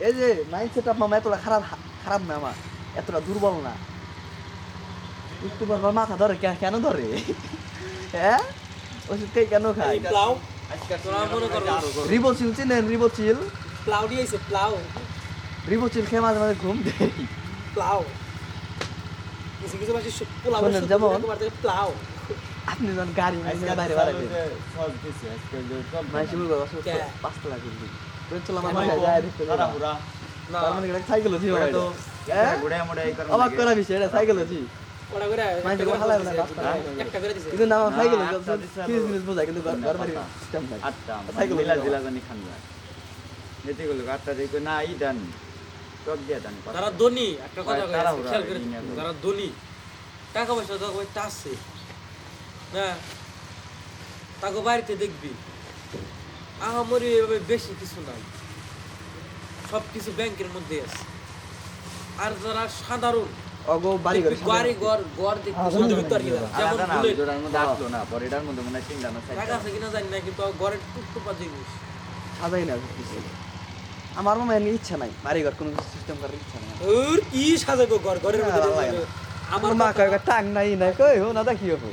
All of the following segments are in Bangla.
এই যে মাইন্ড সেট আপ মামা এতটা খারাপ খারাপ না আমার এতটা দুর্বল না। একটু বারবার মাথা ধরে কেন ধরে? হ্যাঁ? ওষুধ খেয়ে কেন খায়? প্লাউ আজকে তোরা করো রিবোচিল চিনেন রিবোচিল? প্লাউ দিয়েছে প্লাউ। রিবোচিল খেয়ে মাঝে মাঝে ঘুম দেয়। প্লাউ। কিছু কিছু পোলাও যেমন- প্লাউ। আপনি যখন গাড়ি আজকে বাইরে বাইরে সব মানে তারা তার হয় হ্যাঁ? অবাক করা বিষয় এটা সাইকোলজি কিন্তু আটটা বোঝায় কিন্তু ঘর বাড়ি সিস্টেম নাই খান যায় দেখো না ই টক দিয়ে ধনী একটা কথা তারা খেয়াল করে ধনী টাকা পয়সা তো আছে। না তাকে বাড়িতে দেখবি। আহামরি এভাবে বেশি কিছু নাই। সব কিছু ব্যাংকের মধ্যে আছে। আর যারা সাধারণ অগো বাড়ি ঘর ঘর না। না না না সাজাই না আমার মামা এমনি ইচ্ছা নাই বাড়ি ঘর কোনো সিস্টেম করার ইচ্ছা নাই ওর কি সাজাবো ঘর ঘরের মধ্যে আমার মা কয় টাং নাই নাই কই হো না দেখি হব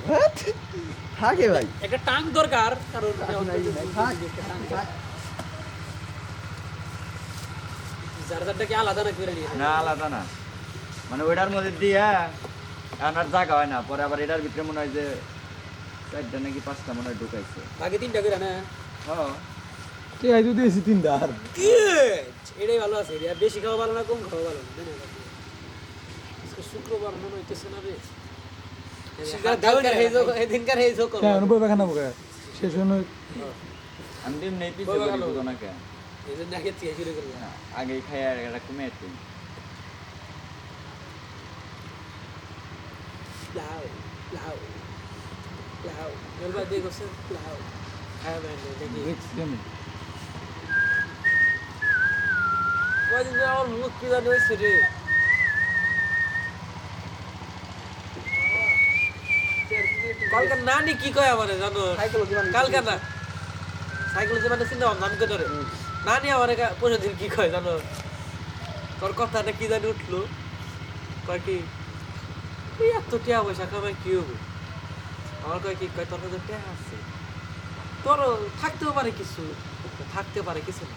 থাকে ভাই। একটা টাং দরকার কারণ কি আলাদা না করে নিয়ে? না আলাদা না। মানে ওইটার মধ্যে দিয়ে আর জায়গা হয় না পরে আবার এটার ভিতরে মনে হয় যে চারটা নাকি পাঁচটা মনে হয় ঢুকাইছে। বাকি তিনটা করে না। হ্যাঁ কে আইতো দিয়েছি তিনটা আর? এটাই ভালো আছে বেশি খাওয়া ভালো না কম খাওয়া ভালো না শুক্রবার মনে হইতেছে না রে। অনুভব এখানে বোকা শেষ হয়ে আমি নেই পিছে বাবা করি বুঝো না কে? এই জন্য আগে শুরু করি হ্যাঁ, খাই আর এটা কমে একটু প্লাউ প্লাউ প্লাউ এবার দেখো স্যার প্লাউ হ্যাঁ ম্যাম দেখি। দেখছি ধরে আমার মুখ কি জানি হয়েছে রে। কালকে নানি কি কয় আমারে জানো? মানে কালকে না সাইকোলজি মানে চিন্তা ভাবনা আমি করে নানি আমার পনেরো দিন কি কয় জানো? তোর কথাটা কি জানি উঠল? কয় কি এত টিয়া পয়সা কামাই কি হব আমার কয় কি কয় তোর কাছে টিয়া আছে? তোর থাকতেও পারে কিছু থাকতে পারে কিছু না।